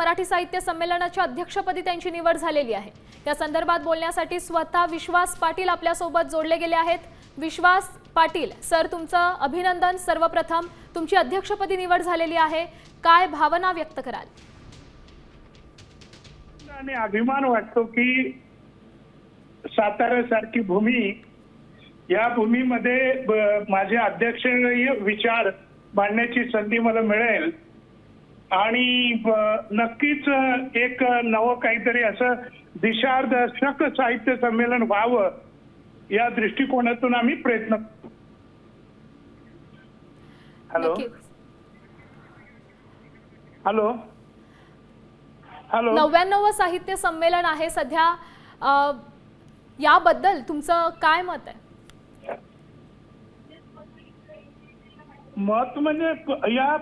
मराठी साहित्य संमेलनाच्या अध्यक्षपदी त्यांची निवड झालेली आहे. या संदर्भात बोलण्यासाठी स्वतः विश्वास पाटील आपल्यासोबत जोडले गेले आहेत. विश्वास पाटील सर तुमचं अभिनंदन सर्वप्रथम. तुमची अध्यक्षपदी निवड झालेली आहे. काय भावना व्यक्त कराल? आणि अभिमान वाटतो की साताऱ्यासारखी भूमी या भूमीमध्ये माझे अध्यक्षीय विचार मांडण्याची संधी मला मिळेल. आणि नक्कीच एक नवं काहीतरी असं दिशादर्शक साहित्य संमेलन व्हावं या दृष्टिकोनातून आम्ही प्रयत्न करतो. Hello hello? हॅलो? नव्याण्णव साहित्य संमेलन आहे सध्या. याबद्दल तुमचं काय मत आहे? मत म्हणजे या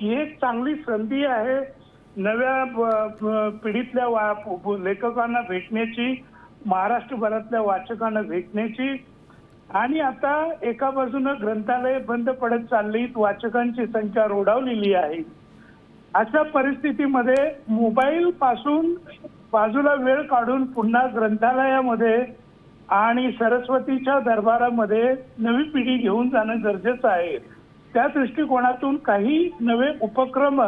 एक चांगली संधी आहे. नव्या प- पिढीतल्या वा- लेखकांना भेटण्याची महाराष्ट्रभरातल्या वाचकांना भेटण्याची. आणि आता एका बाजूनं ग्रंथालय बंद पडत चालली वाचकांची संख्या रोडावलेली आहे. अशा परिस्थितीमध्ये मोबाईल पासून बाजूला वेळ काढून पुन्हा ग्रंथालयामध्ये आणि सरस्वतीच्या दरबारामध्ये नवी पिढी घेऊन जाणं गरजेचं आहे. त्या दृष्टिकोनातून काही नवे उपक्रम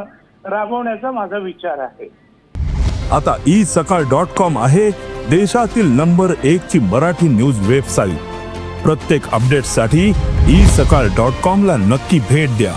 राबवण्याचा माझा विचार आहे. आता ई सकाळ डॉट कॉम आहे देशातील नंबर एक ची मराठी न्यूज वेबसाईट. प्रत्येक अपडेटसाठी ई सकाळ डॉट कॉम ला नक्की भेट द्या.